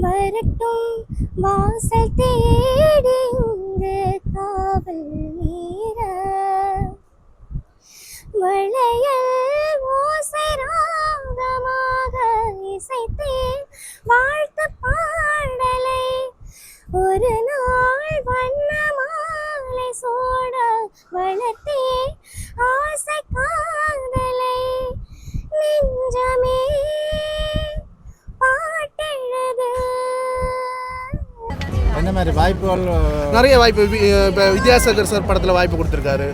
வரட்டும். வாசல் தேடி இங்கு காவல் மீற வளையல் ஓசை ராகமாக இசைத்தேன் வாழ்த்து பாடலை. ஒரு நாள் வண்ண மாலை சோட வளர்த்தேன் ஆசை காதலை. நெஞ்சமே என்ன மாதிரி வாய்ப்புகள் நிறைய வாய்ப்பு. இப்போ வித்யாசாகர் சார் படத்தில் வாய்ப்பு கொடுத்துருக்காரு.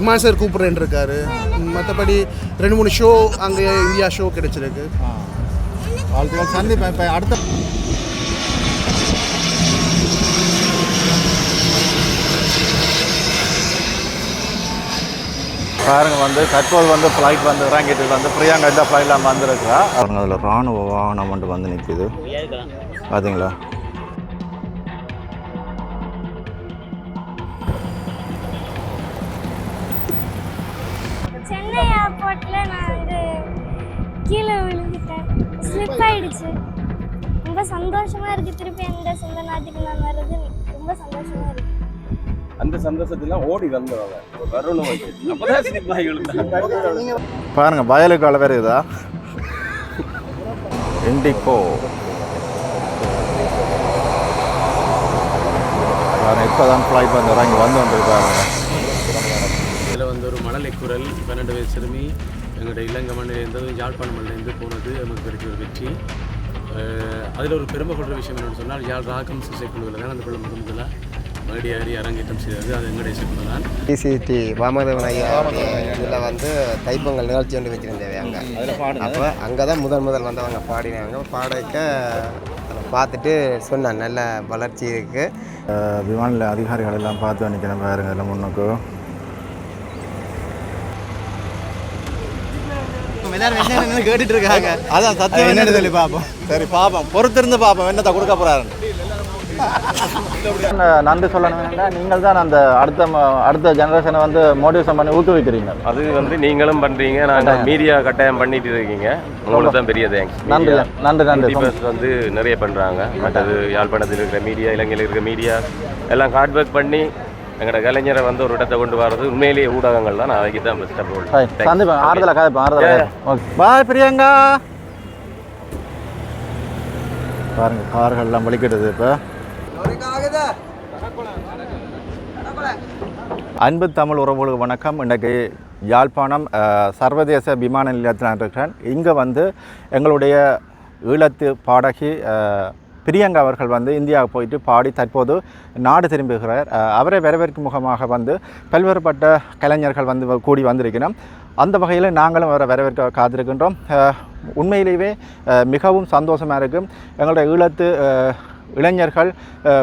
இமான் சார் கூப்பிட்றேன் இருக்காரு மற்றபடி ரெண்டு மூணு ஷோ அங்கே இந்தியா ஷோ கிடைச்சிருக்கு. சந்திப்பேன் இப்போ அடுத்த பாருங்க வந்து தற்போது வந்து ஃப்ளைட் வந்து இறங்கிட்டு வந்து பிரியாங்கா இந்த ஃப்ளைட்டில் வந்திருக்கிறா பாருங்க அதில் ராணுவ வாகனம் மட்டும் வந்து நிற்குது பார்த்தீங்களா சென்னை ஏர்போர்ட்ல நான் வந்து கீழே விழுந்துட்டேன். ஸ்லிப் ஆயிடுச்சு. ரொம்ப சந்தோஷமா இருக்கு திருப்பி எந்த சொந்த நாட்டுக்கு நான் வர்றது. ரொம்ப சந்தோஷமா இருக்கு. அந்த சந்தோஷத்துல ஓடி வந்தவங்க. வரணும் அப்பதான் சினிமா பாருங்க வயலுக்கு அளவு இதா? இண்டிகோ. பாருங்க இப்போ தான் ஃப்ளைட் வந்து இறங்கி வந்து வந்துருக்காங்க இதில் வந்து ஒரு மணலை குரல் பன்னெண்டு வயசு சிறுமி எங்களுடைய இலங்கை மண்ணிலேருந்து யாழ்ப்பாண மண்ணிலேருந்து போனது நமக்கு கிடைச்ச ஒரு வெற்றி. அதில் ஒரு பெருமை கொள்கிற விஷயம் என்னென்னு சொன்னால் யாழ் ராகம் இசைக்குழுவில் தான் அந்த பிள்ளை முதல் ஏறி அரங்கேற்றம் செய்தது அது எங்களுடைய தான். டிசிடி வாமதேவன் ஐயா இதில் வந்து தைப்பொங்கல் நிகழ்ச்சி ஒன்று வச்சுருந்தேன் அங்கே. அப்போ அங்கே தான் முதல் முதல் வந்தவங்க பாடினாங்க. பாடிக்க பார்த்துட்டு சொன்னேன் நல்ல வளர்ச்சி இருக்குது அஹ் விமான நிலைய அதிகாரிகள் எல்லாம் பார்த்து நிற்கிறேன் பாருங்க எல்லாம் முன்னுக்கு. எல்லாரும் கேட்டுட்டு இருக்காங்க. அதான் சத்தியம் என்னன்னு சொல்லி பார்ப்போம். சரி பார்ப்போம். பொறுத்திருந்து பார்ப்போம். என்னத்தை கொடுக்க போறாரு நன்றி சொல்லணும் என்னன்னா நீங்கள் தான் அந்த அடுத்த அடுத்த ஜெனரேஷனை வந்து மோட்டிவேஷன் பண்ணி ஊக்குவிக்கிறீங்க. அது வந்து நீங்களும் பண்றீங்க. நாங்க மீடியா கட்டாயம் பண்ணிட்டு இருக்கீங்க. உங்களுக்கு தான் பெரிய தேங்க்ஸ் நன்றி நன்றி நன்றி. வந்து நிறைய பண்றாங்க. மற்றது யாழ்ப்பாணத்தில் இருக்கிற மீடியா இலங்கையில் இருக்கிற மீடியா எல்லாம் ஹார்ட் ஒர்க் பண்ணி எங்களோட கலைஞரை வந்து ஒரு இடத்தை கொண்டு வர்றது உண்மையிலேயே ஊடகங்கள் தான். நான் அதுக்கு தான் பெஸ்ட் சரி சந்திப்பேன் ஆறுதல கதைப்பேன் ஆறுதல ஓகே பாய் பிரியங்கா. பாருங்க கார்கள்லாம் வலிக்கிடுது இப்போ. அன்பு தமிழ் உறவுகளுக்கு வணக்கம். இன்றைக்கு யாழ்ப்பாணம் சர்வதேச விமான நிலையத்தில் நான் இருக்கிறேன். இங்கே வந்து எங்களுடைய ஈழத்து பாடகி பிரியங்கா அவர்கள் வந்து இந்தியாவுக்கு போயிட்டு பாடி தற்போது நாடு திரும்புகிறார். அவரை வரவேற்கும் முகமாக வந்து பல்வேறுபட்ட கலைஞர்கள் வந்து கூடி வந்திருக்கிறோம். அந்த வகையில் நாங்களும் அவரை வரவேற்க காத்திருக்கின்றோம். உண்மையிலேயே மிகவும் சந்தோஷமாக இருக்கும் எங்களுடைய ஈழத்து இளைஞர்கள்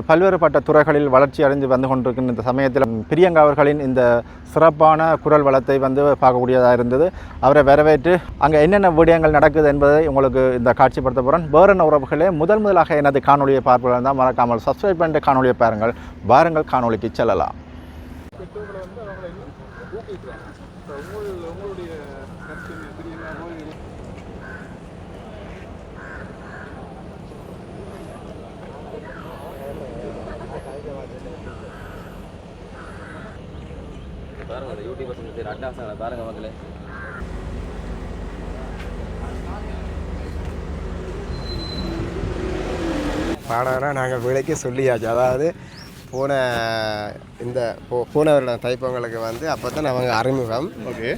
பல்வேறுபட்ட துறைகளில் வளர்ச்சி அடைந்து வந்து கொண்டிருக்கின்ற இந்த சமயத்தில் பிரியங்கா அவர்களின் இந்த சிறப்பான குரல் வளத்தை வந்து பார்க்கக்கூடியதாக இருந்தது. அவரை வரவேற்று அங்கே என்னென்ன விடயங்கள் நடக்குது என்பதை உங்களுக்கு இந்த காட்சிப்படுத்த போகிறேன் வேறென்ன உறவுகளே முதல் முதலாக எனது காணொலியை பார்ப்பதாக தான் மறக்காமல் சப்ஸ்கிரைப் பண்ணிட்டு காணொலியை பாருங்கள். வாருங்கள் காணொலிக்கு செல்லலாம். பாருங்க யூடியூபர்ஸ் அட்டாசங்களை பாருங்க மக்களே பாடலாம் நாங்கள் விலைக்கு சொல்லியாச்சு. அதாவது போன இந்த போ போன வருடம் தைப்பொங்கலுக்கு வந்து அப்போ தான் அவங்க அறிமுகம். ஓகே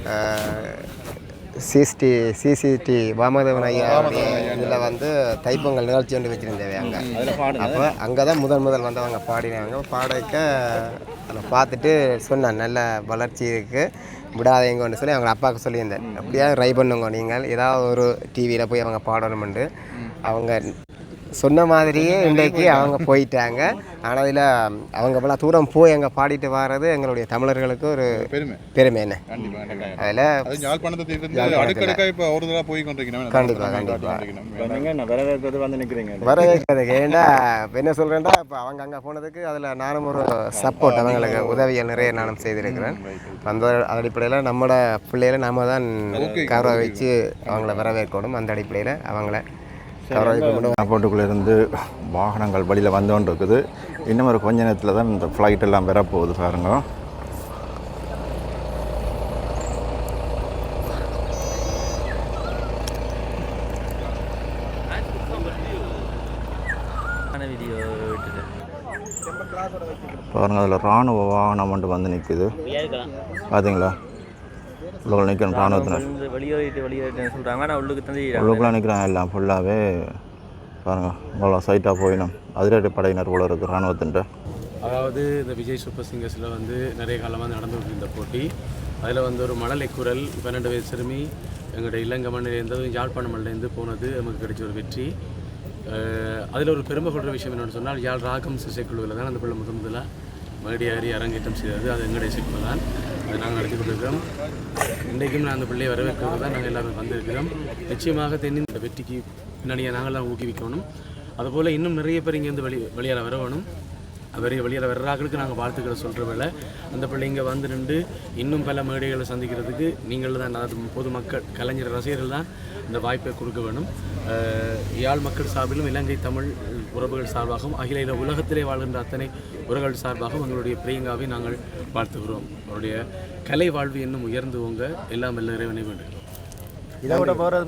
சிஎஸ்டி சிசிடி வாமதேவன் ஐயா இதில் வந்து தைப்பொங்கல் நிகழ்ச்சி ஒன்று வச்சுருந்தேன் அங்கே. அப்போ அங்கே தான் முதல் முதல் வந்தவங்க பாடினாங்க. பாடிக்க அதை பார்த்துட்டு சொன்னேன் நல்ல வளர்ச்சி இருக்குது விடாதீங்கன்னு சொல்லி அவங்க அப்பாவுக்கு சொல்லியிருந்தேன். அப்படியா ட்ரை பண்ணுங்க நீங்கள் ஏதாவது ஒரு டிவியில் போய் அவங்க பாடணுமெண்டு அவங்க சொன்ன மாதிரியே இன்றைக்கு அவங்க போயிட்டாங்க. ஆனால் இதில் அவங்க இவ்வளோ தூரம் போய் அங்கே பாடிட்டு வர்றது எங்களுடைய தமிழர்களுக்கு ஒரு பெருமை. பெருமை என்ன? அதில் அது யாழ்ப்பாணத்தை இருந்து யாழ்ப்பாணத்துல. அடுக்கடுக்கா இப்போ ஒரு தடவை போய் கொண்டிருக்கணும். கண்டிப்பா, கண்டிப்பா. நீங்கள் என்ன வரவேற்பது வந்து நிற்கிறீங்க வரவேற்கிறதுக்கு ஏன்டா இப்ப என்ன சொல்கிறேன்டா இப்போ அவங்க அங்கே போனதுக்கு அதில் நானும் ஒரு சப்போர்ட் அவங்களுக்கு உதவிகள் நிறைய நானும் செய்திருக்கிறேன். அந்த அடிப்படையில் நம்மளோட பிள்ளைகளை நாம தான் கௌரவிச்சு அவங்கள வரவேற்கணும். அந்த அடிப்படையில் அவங்கள கௌரவிப்பு மட்டும் ஏர்போர்ட்டுக்குள்ளே இருந்து வாகனங்கள் வழியில் வந்து கொண்டு இருக்குது இன்னும் ஒரு கொஞ்ச நேரத்தில் தான் இந்த ஃப்ளைட் எல்லாம் வரப்போகுது பாருங்க. பாருங்க அதில் இராணுவ வாகனம் மட்டும் வந்து நிற்குது பார்த்தீங்களா உள்ள நிற்கிறோம் இராணுவத்தினர் வெளியேறிட்டு வெளியேறிட்டு சொல்கிறாங்க ஆனால் உள்ளுக்கு தந்து உள்ளுக்குள்ளே நிற்கிறாங்க எல்லாம் ஃபுல்லாகவே பாருங்கள் இவ்வளோ சைட்டாக போயிடும் அதிரடி படையினர் போல இருக்குது இராணுவத்தின்ட்டு அதாவது இந்த விஜய் சூப்பர் சிங்கர்ஸில் வந்து நிறைய காலமாக நடந்துகிட்டு இருந்த போட்டி. அதில் வந்து ஒரு மழலை குரல் பன்னெண்டு வயசு சிறுமி எங்களுடைய இலங்கை மண்ணிலேருந்து யாழ்ப்பாண மண்ணிலேருந்து போனது நமக்கு கிடைச்ச ஒரு வெற்றி. அதில் ஒரு பெருமை கொள்கிற விஷயம் என்னென்னு சொன்னால் யாழ் ராகம் இசைக்குழுவில் தான் அந்த பிள்ளை முதன் முதலாக மறுபடி ஏறி அரங்கேற்றம் செய்தது அது எங்களுடைய இசைக்குழு தான். அதை நாங்கள் நடத்தி கொண்டிருக்கிறோம். இன்றைக்கும் நான் அந்த பிள்ளையை வரவேற்கிறது தான் நாங்கள் எல்லாரும் வந்திருக்கிறோம். நிச்சயமாக தென்னிந்த வெற்றிக்கு பின்னணியை நாங்கள்லாம் ஊக்குவிக்கணும். அதுபோல் இன்னும் நிறைய பேர் இங்கேருந்து வெளி வெளியேற வரவணும் அவரை வெளியில் வர்றாங்களுக்கு நாங்கள் வாழ்த்துக்களை சொல்கிற வேலை அந்த பிள்ளைங்க வந்து நின்று இன்னும் பல மேடைகளை சந்திக்கிறதுக்கு நீங்கள் தான் அதாவது பொதுமக்கள் கலைஞர் ரசிகர்கள் தான் இந்த வாய்ப்பை கொடுக்க வேணும். யாழ் மக்கள் சார்பிலும் இலங்கை தமிழ் உறவுகள் சார்பாகவும் அகில இல உலகத்திலே வாழ்கின்ற அத்தனை உறவுகள் சார்பாகவும் எங்களுடைய பிரியங்காவை நாங்கள் வாழ்த்துகிறோம். அவருடைய கலை வாழ்வு இன்னும் உயர்ந்து ஓங்க எல்லாம் எல்லா இறைவனை வேண்டுகிறோம். இதை விட வேறு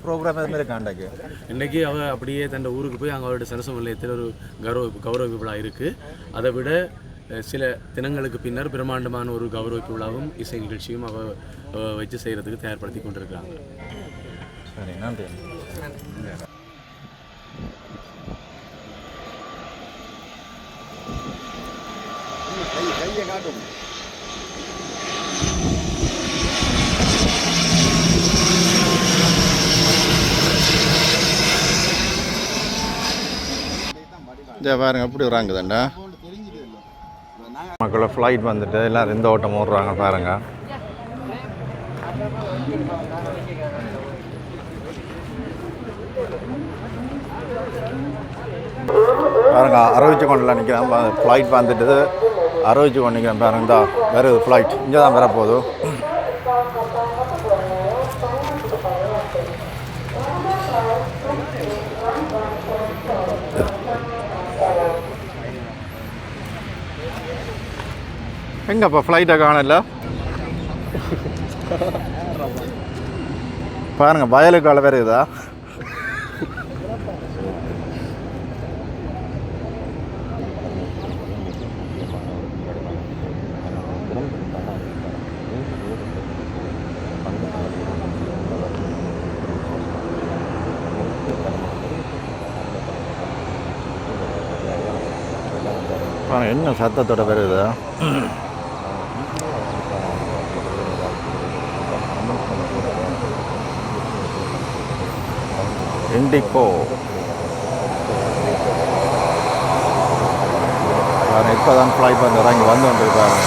ப்ரோக்ராம் எதுவுமே இருக்காண்டாக்கு இன்றைக்கி அவ அப்படியே தன் ஊருக்கு போய் அங்கே அவருடைய சரச நிலையத்தில் ஒரு கௌரவ கௌரவ விழா இருக்குது அதை விட அஹ், சில தினங்களுக்கு பின்னர் பிரம்மாண்டமான ஒரு கௌரவ விழாவும் இசை நிகழ்ச்சியும் அவ அவ வச்சு செய்கிறதுக்கு தயார்படுத்தி கொண்டிருக்கிறாங்க. சரி நன்றி. இதை பாருங்க எப்படி வராங்குதாண்டா மக்களை ஃப்ளைட் வந்துட்டு எல்லாம் எந்த ஓட்டம் ஓடுறாங்க பாருங்க. பாருங்க அறிவிச்சு கொண்டுலாம் நிற்கிறேன் ஃப்ளைட் வந்துட்டு அறிவிச்சு கொண்டு நிற்கிறேன் பாருங்க இந்த வருது ஃப்ளைட் இங்கே தான் வரப்போகுது. எங்கப்பா ஃப்ளைட்டை காணல? பாருங்க வயலுக்கு அளவு இருக்குதா என்ன சத்தத்தோட வருது இண்டிகோ. பாருங்க இப்போ தான் ஃப்ளைட் வந்து இறங்கி வந்து வந்துருக்காங்க.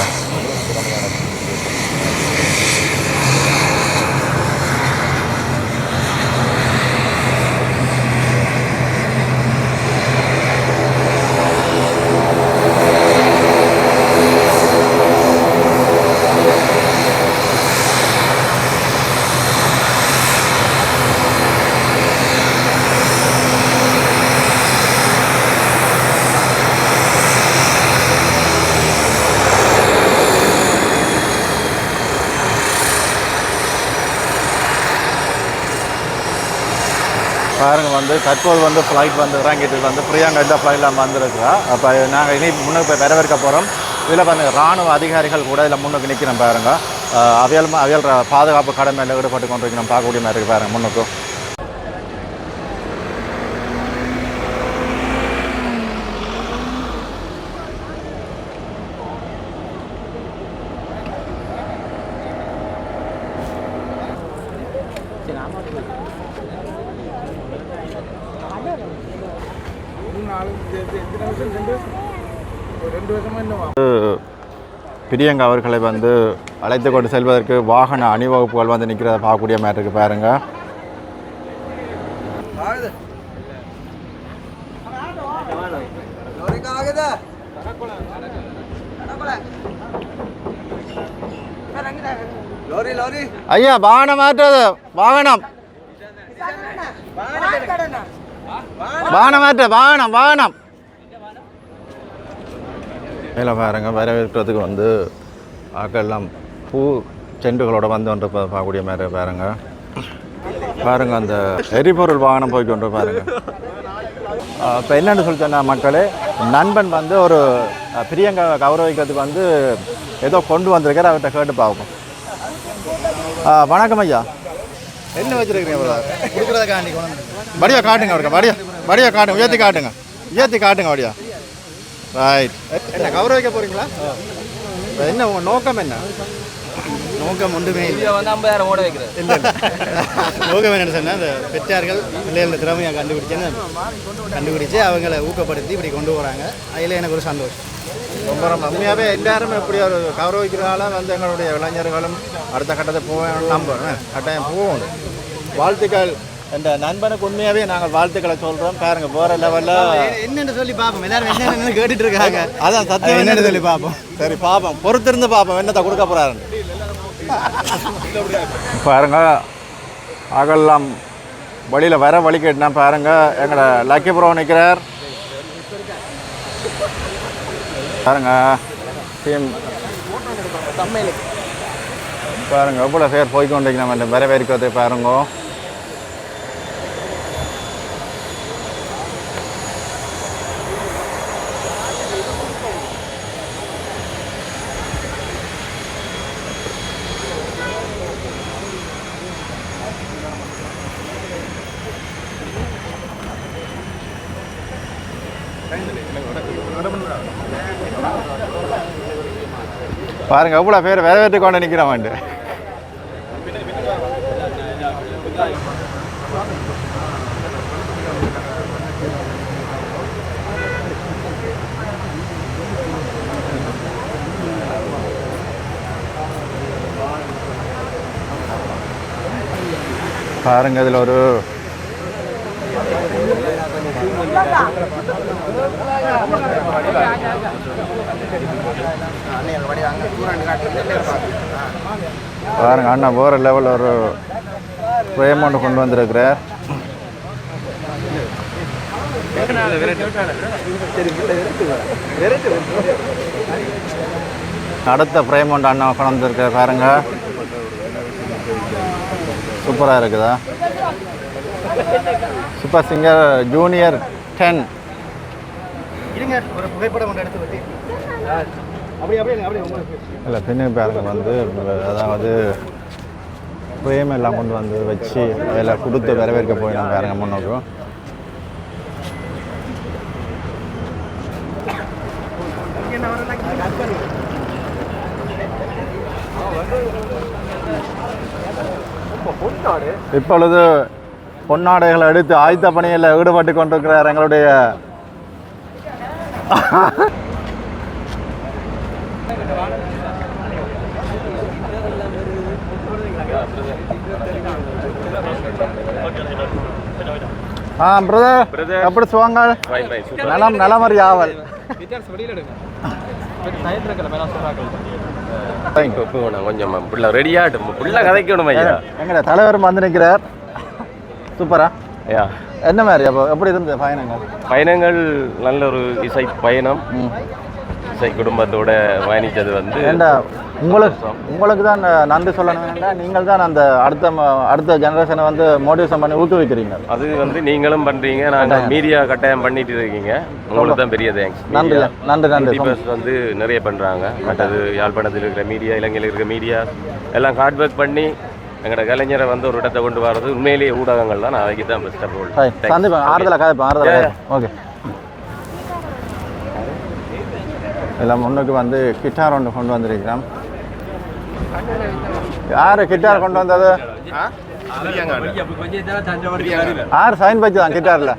பாருங்க வந்து தற்போது வந்து ஃப்ளைட் வந்து இறங்கிட்டு வந்து பிரியாங்க இந்த ஃப்ளைட்டில் வந்திருக்கிறா அப்போ நாங்கள் இனி முன்னுக்கு போய் வரவேற்க போகிறோம் இதில் வந்து இராணுவ அதிகாரிகள் கூட இதில் முன்னுக்கு நிற்கிறோம் பாருங்கள் அஹ் அவியல் அவியல் பாதுகாப்பு கடமையில் ஈடுபட்டு கொண்டிருக்கிறோம். பார்க்கக்கூடிய மாதிரி இருக்கு பாருங்கள் முன்னுக்கு. பிரியங்கா அவர்களை வந்து அழைத்து கொண்டு செல்வதற்கு வாகன அணிவகுப்புகள் வந்து நிற்கிறத பார்க்கக்கூடிய மாதிரி பாருங்க. ஐயா வாகனம் மாற்றது வாகனம். வானம் மாற்ற வானம் வானம் மேலே பாருங்க வரவேற்கிறதுக்கு வந்து ஆக்கெல்லாம் பூ செண்டுகளோட வந்து ஒன்று பார்க்கக்கூடிய மாதிரி பாருங்க. பாருங்க அந்த எரிபொருள் வாகனம் போய் கொண்டு பாருங்க. இப்போ என்னென்னு சொல்லி சொன்ன மக்களே நண்பன் வந்து ஒரு அஹ், கௌரவிக்கிறதுக்கு வந்து ஏதோ கொண்டு வந்திருக்கார் அவர்கிட்ட கேட்டு பார்ப்போம். ஆ, வணக்கம் ஐயா. என்ன வச்சுருக்கிறீங்க கொடுக்குறதுக்காண்டி வடியா காட்டுங்க அவருக்கு வடியா வடியா காட்டுங்க உயர்த்தி காட்டுங்க. உயர்த்தி காட்டுங்க வடியா ரைட் என்ன கௌரவிக்க போறீங்களா? இப்ப என்ன உங்க நோக்கம் என்ன? நோக்கம் ஒன்றுமே இல்லை. வந்து ஐம்பதாயிரம் ஓட வைக்கிறது இல்லை நோக்கம் என்னன்னு சொன்னால் அந்த பெற்றார்கள் பிள்ளைகள திறமையை கண்டுபிடிச்சேன்னு கண்டுபிடிச்சு அவங்கள ஊக்கப்படுத்தி இப்படி கொண்டு போகிறாங்க அதில் எனக்கு ஒரு சந்தோஷம். ரொம்ப ரொம்ப உண்மையாகவே எல்லாரும் இப்படி ஒரு கௌரவிக்கிறதால வந்து எங்களுடைய இளைஞர்களும் அடுத்த கட்டத்தை போவேன் நம்புறேன் கட்டாயம் போகணும் வாழ்த்துக்கள். என்ற நண்பனுக்கு உண்மையாகவே நாங்கள் வாழ்த்துக்களை சொல்கிறோம் பாருங்க போகிற லெவலில் என்னன்னு சொல்லி பார்ப்போம். எல்லாரும் என்னன்னு கேட்டுட்டு இருக்காங்க அதான் சத்தியம் என்னன்னு சொல்லி பார்ப்போம். சரி பார்ப்போம். பொறுத்திருந்து பார்ப்போம். என்னத்தை கொடுக்க போகிறாருன்னு பாருங்க அகெல்லாம் வழியில் வர வழி கேட்டுனா பாருங்க எங்களோட லக்கி ப்ரோ நிற்கிறார் பாருங்க டீம் பாருங்க எவ்வளோ பேர் போய் கொண்டிருக்கோம் நம்ம வரவேற்கிறது பாருங்க. பாருங்க அவ்வளோ பேர் வரவேற்று கொண்டு நிற்கிறவாண்டு பாருங்க இதில் ஒரு பாருங்க அண்ணா போகிற லெவலில் ஒரு ஃப்ரேம் ஒன்று கொண்டு வந்திருக்கிறார். அடுத்த ஃப்ரேம் ஒன்று அண்ணா கொண்டு வந்திருக்கார் பாருங்க. சூப்பராக இருக்குதா? சூப்பர் சிங்கர் ஜூனியர் டென் இருங்க ஒரு புகைப்படம் ஒன்று எடுத்து இல்லை பின்ன பேரங்க வந்து அதாவது ஃப்ரேம் எல்லாம் கொண்டு வந்து வச்சு அதில் கொடுத்து வரவேற்க போயிடும் பேரங்க முன்னோக்கும். இப்பொழுது பொன்னாடைகளை எடுத்து ஆயுத்த பணியில் ஈடுபட்டு கொண்டிருக்கிறார் எங்களுடைய ஆ பிரதர். எப்படி சுவாங்க. நலம் இப்போ நான் கொஞ்சம் பிள்ளை ரெடியாகட்டும் பிள்ளை கதைக்கணும் ஐயா. எங்கட தலைவர் வந்து நிற்கிறார் சூப்பரா ஐயா. என்ன மாதிரி அப்போ? எப்படி இருந்தது பயணங்கள்? பயணங்கள் நல்ல ஒரு இசை பயணம். இசை குடும்பத்தோட பயணித்தது வந்து ஏண்டா உங்களுக்கு உங்களுக்கு தான் நன்றி சொல்லணும் ஏண்டா? நீங்கள் தான் அந்த அடுத்த அடுத்த ஜெனரேஷனை வந்து மோட்டிவேஷன் பண்ணி ஊக்குவிக்கிறீங்க. அது வந்து நீங்களும் பண்றீங்க நாங்க மீடியா கட்டாயம் பண்ணிட்டு இருக்கீங்க. உங்களுக்கு தான் பெரிய தேங்க்ஸ் நன்றி, நன்றி, நன்றி. யூடியூபர்ஸ் வந்து நிறைய பண்றாங்க. மற்றது யாழ்ப்பாணத்தில் இருக்கிற மீடியா இலங்கையில் இருக்கிற மீடியா எல்லாம் ஹார்ட் ஒர்க் பண்ணி எங்களோட கலைஞரை வந்து ஒரு இடத்தை கொண்டு வர்றது உண்மையிலேயே ஊடகங்கள் தான். நான் அதுக்கு தான் பெஸ்ட் ஆஃப் ரைட் சந்திப்பேன் ஆறுதலை காய்ப்பேன் ஆறுதலை ஓகே எல்லாம் முன்னுக்கு வந்து கிட்டார் ஒன்று கொண்டு வந்திருக்கிறோம் யார் கிட்டார் கொண்டு வந்தது? யார் சைன் வச்சு தான் கிட்டாரில்.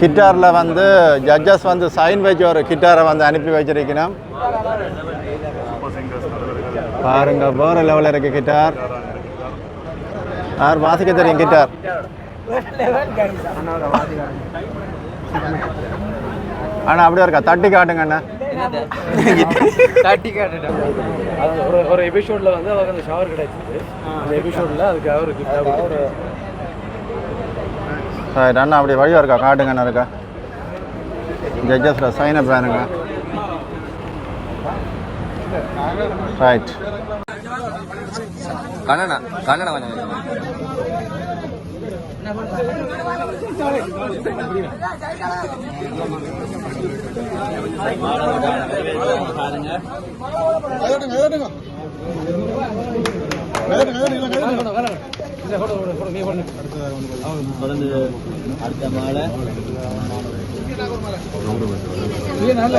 கிட்டாரில் வந்து ஜட்ஜஸ் வந்து சைன் வச்சு ஒரு கிட்டாரை வந்து அனுப்பி வச்சிருக்கணும் பாருங்க வேற லெவலில் இருக்கு கிட்டார். யார் வாசிக்க தெரியும் கிட்டார்? அண்ணா அப்படியே இருக்கா? தட்டி காட்டுங்க அண்ணா. அது ஒரு ஒரு எபிசோடில் வந்து அவருக்கு அந்த ஷவர் கிடைச்சிது. அந்த எபிசோடில் அதுக்கு அவர் கிஃப்டாக அண்ணா அப்படி வழியாக இருக்கா? காட்டுங்க அண்ணா இருக்கா ஜட்ஜஸில் சைன் அப் வேணுங்க ரைட் கண்ணனா கண்ணனா கொஞ்சம். தொடர்ந்து அடுத்த மாலை நல்ல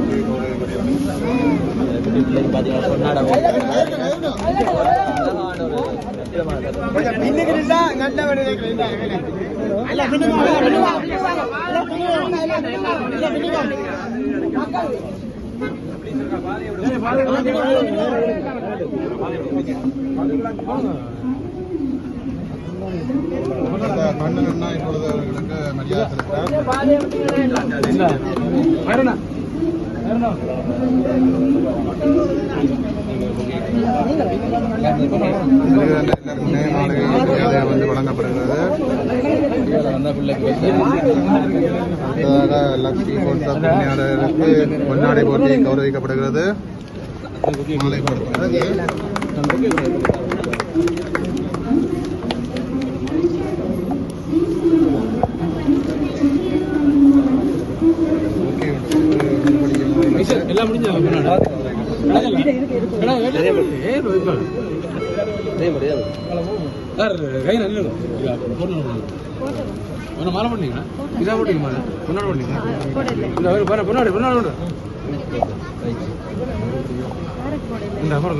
கண்ணன் இப்பொழுது அவர்களுக்கு மரியாதை எல்லாருக்கும் நியாயமான மரியாதை வந்து வழங்கப்படுகிறது அடுத்ததாக லக்ஷ்மி கோட்சா பணியாளருக்கு பொன்னாடை போட்டி கௌரவிக்கப்படுகிறது மாலை போடுகிறது எல்லாம் முடிஞ்சா சார் கை நல்ல ஒன்று மாலை பண்ணீங்களா இதாக போட்டீங்க மாலை முன்னாடி பண்ணீங்க இந்த ஒரு பாரு முன்னாடி முன்னாடி இந்த அப்புறம்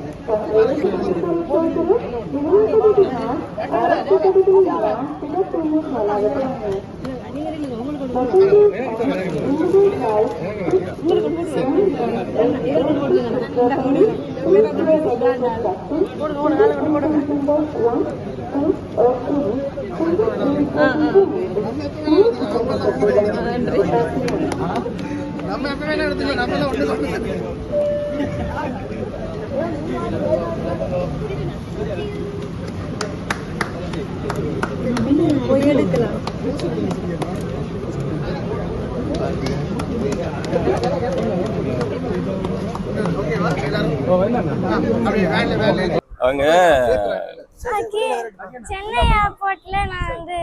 நம்ம அக்கா, இந்த அக்கா, அப்புறம். அவங்க சென்னை ஏர்போர்ட்ல நான் வந்து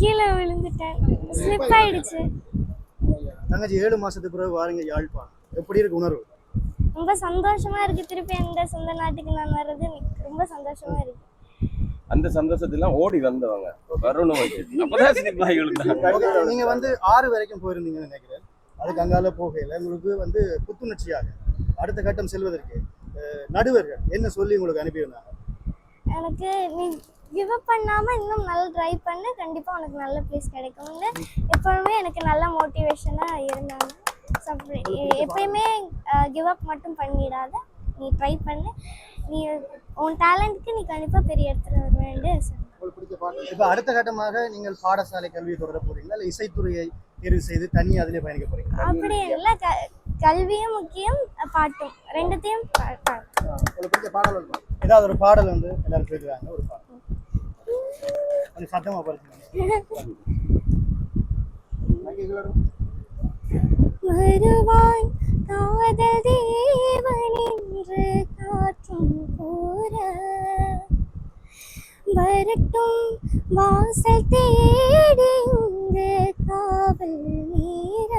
கீழே விழுந்துட்டேன். ஸ்லிப் ஆயிடுச்சு. தங்கச்சி ஏழு மாசத்துக்கு பிறகு வாருங்க யாழ்ப்பாணம் எப்படி இருக்கு உணர்வு? ரொம்ப சந்தோஷமா இருக்கு. திருப்பி எந்த சொந்த நாட்டுக்கு நான் வர்றது எனக்கு ரொம்ப சந்தோஷமா இருக்கு. அந்த சந்தோஷத்தெல்லாம் ஓடி வந்தவங்க. வரணும் அப்பதான் நீங்க வந்து ஆறு வரைக்கும் போயிருந்தீங்கன்னு நினைக்கிறேன். அதுக்கு அங்கால போகையில உங்களுக்கு வந்து புத்துணர்ச்சியாக அடுத்த கட்டம் செல்வதற்கு நடுவர்கள் என்ன சொல்லி உங்களுக்கு அனுப்பியிருந்தாங்க எனக்கு நீ கிவ் அப் பண்ணாம இன்னும் நல்லா ட்ரை பண்ணு. கண்டிப்பா உனக்கு நல்ல ப்ளேஸ் கிடைக்கும்னு. எப்பவுமே எனக்கு நல்ல மோட்டிவேஷனா இருந்தாங்க. எப்பயுமே கிவ் அப் மட்டும் பண்ணிடாத. நீ ட்ரை பண்ணு. நீ உன் டேலண்ட்க்கு நீ கண்டிப்பா பெரிய இடத்துல சொன்னாங்க இப்ப அடுத்த கட்டமாக நீங்கள் பாடசாலை கல்வியை தொடர போறீங்களா? இல்ல இசைத்துறையை தேர்வு செய்து தனி அதிலே பயணிக்க போறீங்க அப்படி இல்லை. கல்வியும் முக்கியம் பாட்டும். ரெண்டுத்தையும் பிடிச்ச பாடல்? ஏதாவது ஒரு பாடல் வந்து எல்லாரும் கேட்குறாங்க ஒரு பாடல். கொஞ்சம் சத்தமா பாருங்க வருவாய். காதல் தேவன் என்று காற்றும் கூற. வரட்டும் வாசல் தேடி காவல் நீர.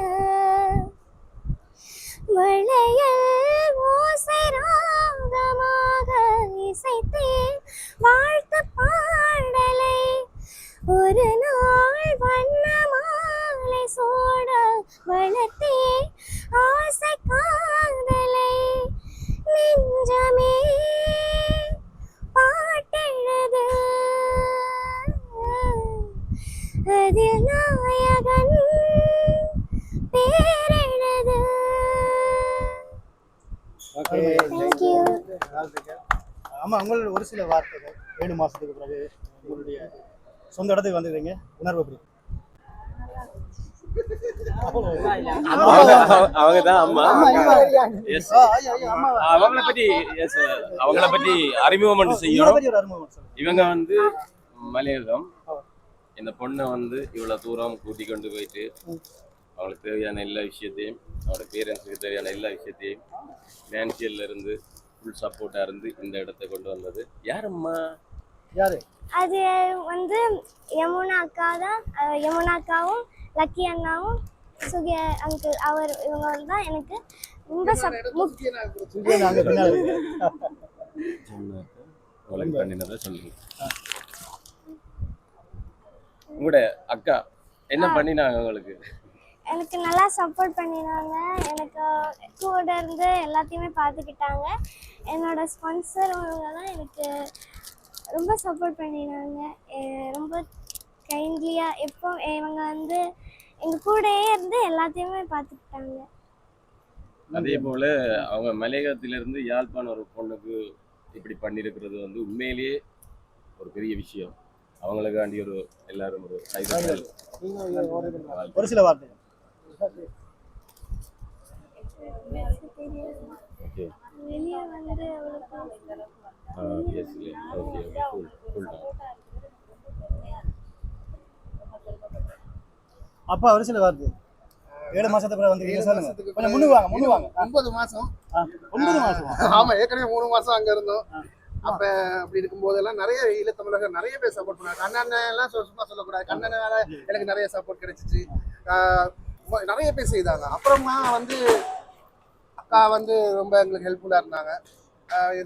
வளையல் ஓசராகமாக இசைத்தேன் வாழ்த்து பாடலை. ஒரு நாள் வண்ணமாக வளர்த்தே ஆசை காதலை நெஞ்சமே பாட்டெழுது. அதில் நாயகன் பேரெழுது. தேங்க்யூ ஆமா உங்களோட ஒரு சில வார்த்தைகள் ஏழு மாசத்துக்கு பிறகு உங்களுடைய சொந்த இடத்துக்கு வந்துக்கிறீங்க. உணர்வு எப்படி? அவங்க தான் அம்மா அம்மா அவங்கள பத்தி yes, அவங்கள பத்தி அறிமுகம் செய்யணும் இவங்க வந்து மலையகம். இந்த பொண்ணை வந்து இவ்வளவு தூரம் கூட்டி கொண்டு போயிட்டு அவங்களுக்கு தேவையான எல்லா விஷயத்தையும் அவரோட பேரண்ட்ஸுக்கு தேவையான எல்லா விஷயத்தையும் ஃபினான்ஷியல்ல இருந்து ஃபுல் சப்போர்ட்டா இருந்து இந்த இடத்த கொண்டு வந்தது. யாரம்மா? யாரு? அது வந்து யமுனா அக்கா தான் யமுனா அக்காவும் லக்கி அண்ணாவும் சுகிய அங்கிள் அவர் இவங்க தான் எனக்கு ரொம்ப உங்களோட அக்கா என்ன பண்ணினாங்க உங்களுக்கு? எனக்கு நல்லா சப்போர்ட் பண்ணினாங்க. எனக்கு கூட இருந்து எல்லாத்தையுமே பார்த்துக்கிட்டாங்க. என்னோட ஸ்பான்சர் தான் எனக்கு ரொம்ப சப்போர்ட் பண்ணினாங்க. ரொம்ப கைண்ட்லியாக எப்போ இவங்க வந்து எங்கள் கூடயே இருந்து எல்லாத்தையுமே பார்த்துக்கிட்டாங்க அதே போல அவங்க மலையகத்திலிருந்து யாழ்ப்பாணம் ஒரு பொண்ணுக்கு இப்படி பண்ணியிருக்கிறது வந்து உண்மையிலேயே ஒரு பெரிய விஷயம். அவங்களுக்காண்டி ஒரு எல்லாரும் ஒரு. ஒரு சில. வெளியே வந்து அப்பா சில வார்த்தை. ஏழு மாசத்துக்கு பிறகு வந்து சொல்லுங்க. கொஞ்சம் முன்னு வாங்க முன்னு வாங்க ஒன்பது மாசம். ஒன்பது மாசமா? ஆமா ஏற்கனவே மூணு மாசம் அங்க இருந்தோம். அப்ப அப்படி இருக்கும்போதெல்லாம் நிறைய ஈழத்தமிழர்கள் நிறைய பேர் சப்போர்ட் பண்ணாங்க. கண்ணன் எல்லாம் சும்மா சொல்லக்கூடாது. கண்ணனால எனக்கு நிறைய சப்போர்ட் கிடைச்சிச்சு. நிறைய பேர் செய்தாங்க. அப்புறமா வந்து அக்கா வந்து ரொம்ப எங்களுக்கு ஹெல்ப்ஃபுல்லா இருந்தாங்க.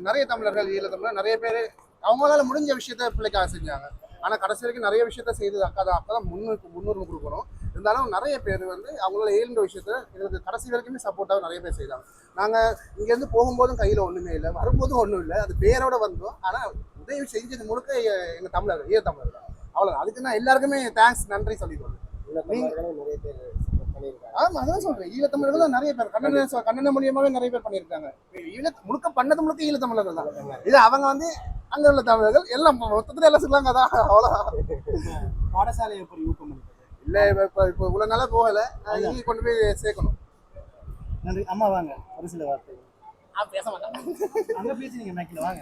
நிறைய தமிழர்கள் ஈழத்தமிழர் நிறைய பேர் அவங்களால முடிஞ்ச விஷயத்த பிள்ளைக்காக செஞ்சாங்க. ஆனா கடைசி வரைக்கும் நிறைய விஷயத்த செய்தது அக்கா தான். அக்கா தான் முன்னுக்கு முன்னுரிமை கொடுக்கணும். இருந்தாலும் நிறைய பேர் வந்து அவங்களால இயன்ற விஷயத்த எங்களுக்கு கடைசி வரைக்குமே சப்போர்ட்டாக நிறைய பேர் செய்தாங்க நாங்கள் இங்கேருந்து போகும்போதும் கையில் ஒன்றுமே இல்லை வரும்போதும் ஒன்றும் இல்லை. அது பேரோட வந்தோம். ஆனால் உதவி செஞ்சது முழுக்க எ- எங்க தமிழர்கள் ஈழ தமிழர்கள். அவ்வளோ அதுக்கு நான் எல்லாருக்குமே தேங்க்ஸ் நன்றி சொல்லிக்கொள்ளும் நிறைய பேர் ஆமா அதான் சொல்றேன். ஈழத்தமிழர்கள் தான் நிறைய பேர் கண்ணன கண்ணன மூலியமாவே நிறைய பேர் பண்ணியிருக்காங்க. ஈழ முழுக்க பண்ணது முழுக்க ஈழத்தமிழர்கள் தான். இது அவங்க வந்து அங்க உள்ள தமிழர்கள் எல்லாம் மொத்தத்துல எல்லாம் சொல்லுவாங்க அதான். அவ்வளோதான் பாடசாலை எப்படி ஊக்கம்? இல்ல இப்ப இப்ப இப்போ இவ்வளவு நாளா போகல. இனி கொண்டு போய் சேர்க்கணும். நன்றி. அம்மா வாங்க. ஒரு சில வார்த்தைகள் ஆ, பேச மாட்டேன் அங்க பேசுறீங்க மேக்கில் வாங்க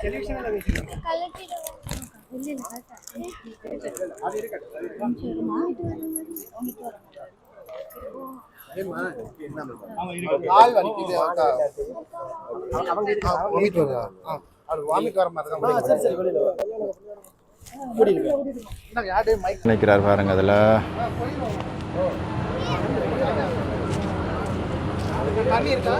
டெலிவிஷன்ல பேசுறீங்க ஆமா இருக்கு கால் வலிக்குது அக்கா. ஆ, vomit வருதா? ஆ, அவருக்கு வாமிட் வர மாதிரி தான் நினைக்கிறார் பாருங்க அதில் தண்ணி இருக்கா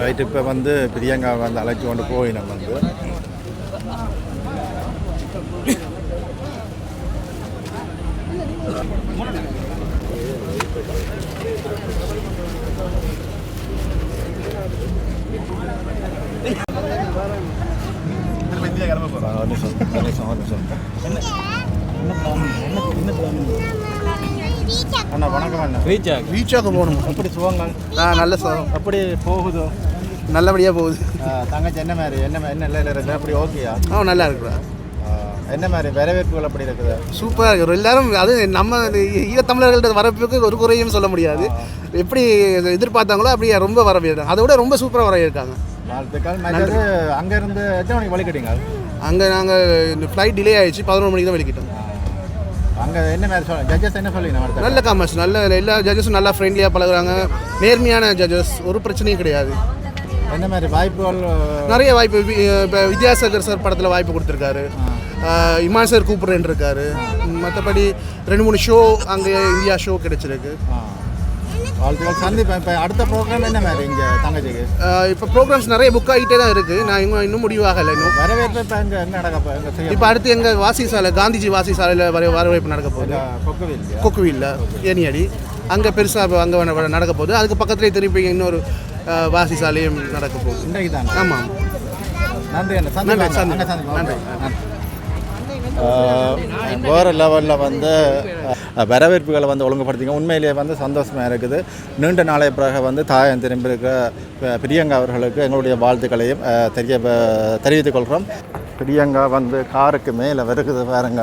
ரைட் இப்போ வந்து பிரியங்கா வந்து அழைச்சி கொண்டு போய் நம்ம வந்து. என்ன அண்ணா வணக்கம் அண்ணா. ரீச் ஆகும் ரீச்சாக போகணும். எப்படி சுகங்கள் ஆ நல்ல சுகம் எப்படி போகுதோ? நல்லபடியாக போகுது. தங்கச்சி என்ன மாதிரி? என்ன என்ன நிலையில் இருக்குது அப்படி ஓகேயா ஆ? நல்லா இருக்குடா. அஹ், என்ன மாதிரி? வரவேற்புகள் அப்படி இருக்குது? சூப்பராக இருக்கு. எல்லாரும் அது நம்ம ஈழத்தமிழர்கள்ட்ட வரப்புக்கு ஒரு குறையும் சொல்ல முடியாது. எப்படி எதிர்பார்த்தாங்களோ அப்படியே ரொம்ப வரவேற்றாங்க அதை விட ரொம்ப சூப்பராக வரவேற்காங்க. வாழ்த்துக்கள். அங்கேருந்து எத்தனை மணிக்கு வலிக்கிட்டீங்க அங்கே நாங்கள் இந்த ஃப்ளைட் டிலே ஆயிடுச்சு. பதினொரு மணிக்கு தான் வெளிக்கிட்டோம். அங்கே என்ன மாதிரி சொல்ல ஜட்ஜஸ் என்ன சொல்லிங்க நல்ல காமர்ஸ் நல்ல எல்லா ஜட்ஜஸும் நல்லா ஃப்ரெண்ட்லியாக பழகுறாங்க. நேர்மையான ஜட்ஜஸ் ஒரு பிரச்சனையும் கிடையாது. என்ன மாதிரி வாய்ப்புகள் நிறைய வாய்ப்பு. இப்போ வித்யாசாகர் சார் படத்தில் வாய்ப்பு கொடுத்துருக்காரு. இமான் சார் கூப்பிட்றேன் இருக்காரு மற்றபடி ரெண்டு மூணு ஷோ அங்கே இந்தியா ஷோ கிடைச்சிருக்கு. வாழ்த்துக்கள் இப்போ அடுத்த ப்ரோக்ராம் என்ன மாதிரி இங்கே தங்கச்சிக்கு? இப்போ ப்ரோக்ராம்ஸ் நிறைய புக் ஆகிட்டே தான் இருக்குது நான் இன்னும் இன்னும் முடிவாகலை இன்னும். வரவேற்பு இப்போ எங்கே எங்கே நடக்க எங்கே செய்ய இப்போ அடுத்து எங்கள் வாசி சாலை காந்திஜி வாசி சாலையில் வர வரவேற்பு நடக்க போகுது. கொக்கவில் கொக்குவில்ல ஏனியடி அங்கே பெருசாக அங்கே நடக்க போகுது. அதுக்கு பக்கத்துலேயே திருப்பி இன்னொரு வாசி சாலையும் நடக்க போகுது. ஆமாம். நன்றி. நன்றி. வேறு லெவலில் வந்து வரவேற்புகளை வந்து ஒழுங்குபடுத்திங்க. உண்மையிலேயே வந்து சந்தோஷமாக இருக்குது. நீண்ட நாளை பிறகு வந்து தாயம் திரும்பி பிரியங்கா அவர்களுக்கு எங்களுடைய வாழ்த்துக்களையும் தெரிய தெரிவித்துக் கொள்கிறோம். பிரியங்கா வந்து காருக்கு மேலே வருகுது பாருங்க.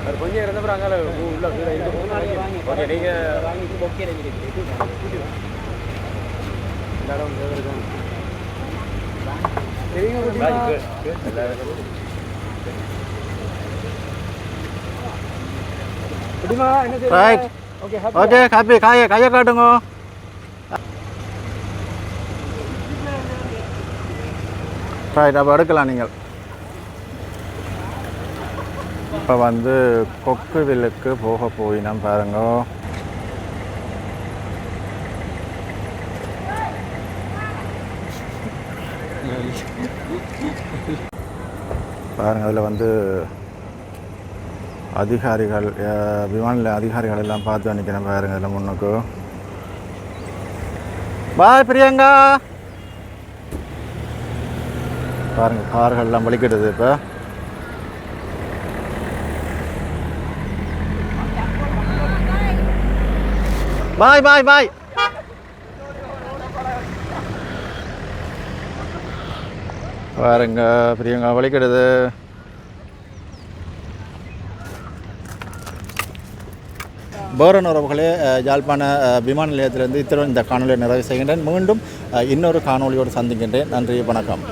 அது கொஞ்சம் இருந்தப்பறம் அங்கால உள்ள ஓகே நீங்கள் ரைட் ஓகே காப்பி காய கையை காட்டுங்க. ரைட் அப்போ எடுக்கலாம் நீங்கள். இப்போ வந்து கொக்குவிலுக்கு போக போயினோம் பாருங்க. பாருங்க அதில் வந்து அதிகாரிகள் விமான அதிகாரிகள் எல்லாம் பார்த்து நிற்கிறேன் பாருங்க இதில் முன்னுக்கு. பாய் பிரியங்கா. பாருங்க கார்கள் எல்லாம் வலிக்கிடுது இப்போ. பாய் பாய் பாய் பாருங்க பிரியங்கா வலிக்கிடுது. போரன் உறவுகளே அஹ், யாழ்ப்பாண விமான நிலையத்திலிருந்து இத்துடன் இந்த காணொலியை நிறைவு செய்கின்றேன். மீண்டும் இன்னொரு காணொலியோடு சந்திக்கின்றேன். நன்றி வணக்கம்.